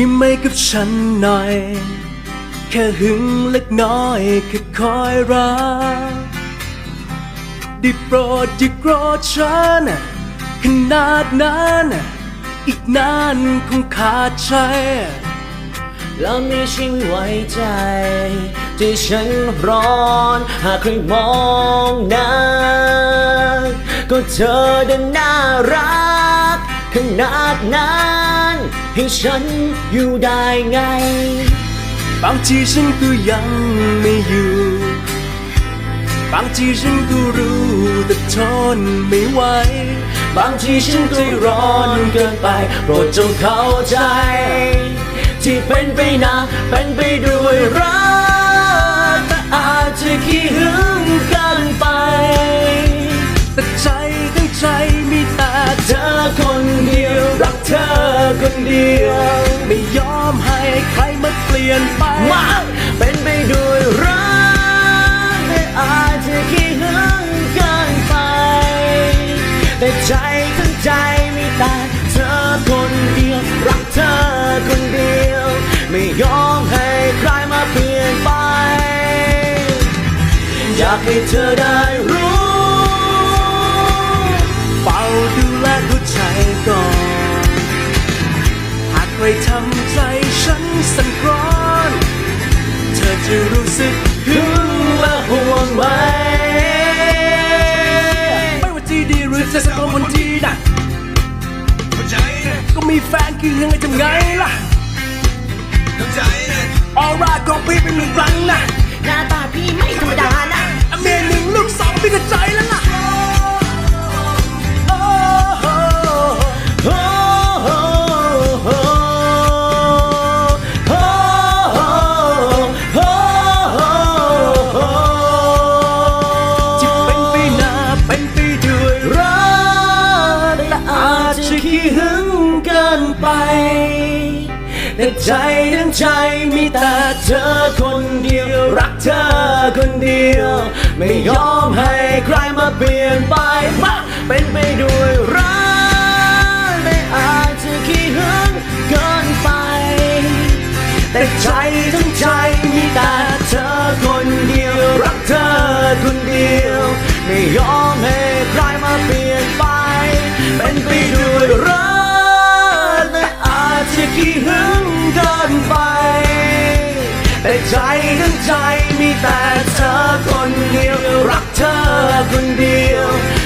ยิ้มให้กับฉันหน่อย แค่หึงเล็กน้อยแค่คอยรักได้โปรดอย่าโกรธฉันขนาดนั้นอีกนานคงขาดใจแล้วไม่ใช่ไว้ใจที่ฉันร้อนหากใครมองหน้าก็เธอเดินน่ารัก นาดนั้นให้ฉันอยู่ได้ไง บางทีฉันก็ยังไม่อยู่ บางทีฉันก็รู้แต่ทนไม่ไหว บางทีฉันก็ร้อนเกินไป โปรดจงเข้าใจ ที่เป็นไปนะเป็นไปด้วยรัก คนเดียว ไม่ยอมให้ใครมาเปลี่ยนไปมาเป็นไปด้วยรักแต่อาจจะขี้หึงเกินไป แต่ใจทั้งใจมีแต่เธอคนเดียว รักเธอคนเดียว ไม่ยอมให้ใครมาเปลี่ยนไป อยากให้เธอได้รู้ หากใครทำใจฉันสั่นคลอน เธอจะรู้สึกหึงและห่วงไหม ไม่ว่าที่ดีหรือจะสักคนที่น่ะก็มีแฟนคือยังไงทำไงล่ะออร่าของพี่เป็นหนึ่งครั้งนะหน้าตาพี่ไม่ธรรมดานะเมียหนึ่งลูกสองพี่ก็ใจแล้ จจะขี้หึงเกินไป แต่ใจทั้งใจมีแต่เธอคนเดียว รักเธอคนเดียว ไม่ยอมให้ใครมาเปลี่ยนไปมาเป็นไปด้วยรักแต่อาจจะขี้หึงเกินไป แต่ใจทั้งใจมีแต่เธอคนเดียว รักเธอคนเดียว ไม่ยอม แต่ใจทั้งใจมีแต่เธอคนเดียว รักเธอคนเดียว